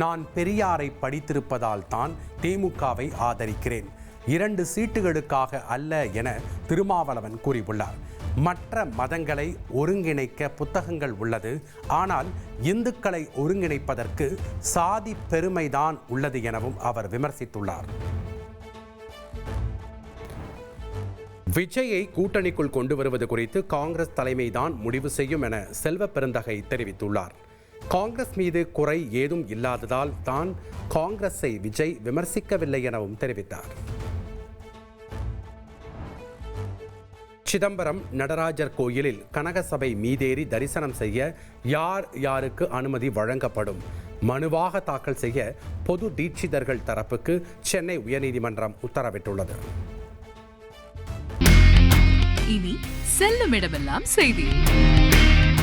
நான் பெரியாரை படித்திருப்பதால் தான் திமுகவை ஆதரிக்கிறேன். இரண்டு சீட்டுகளுக்காக அல்ல என திருமாவளவன் கூறியுள்ளார். மற்ற மதங்களை ஒருங்கிணைக்க புத்தகங்கள் உள்ளது. ஆனால் இந்துக்களை ஒருங்கிணைப்பதற்கு சாதி பெருமைதான் உள்ளது எனவும் அவர் விமர்சித்துள்ளார். விஜயை கூட்டணிக்குள் கொண்டு வருவது குறித்து காங்கிரஸ் தலைமைதான் முடிவு செய்யும் என செல்வ பெருந்தகை தெரிவித்துள்ளார். காங்கிரஸ் மீது குறை ஏதும் இல்லாததால் தான் காங்கிரஸை விஜய் விமர்சிக்கவில்லை எனவும் தெரிவித்தார். சிதம்பரம் நடராஜர் கோயிலில் கனகசபை மீதேறி தரிசனம் செய்ய யார் யாருக்கு அனுமதி வழங்கப்படும்? மனுவாக தாக்கல் செய்ய பொது தீட்சிதர்கள் தரப்புக்கு சென்னை உயர்நீதிமன்றம் உத்தரவிட்டுள்ளது. இனி செல்லும் இடமெல்லாம் செய்தி.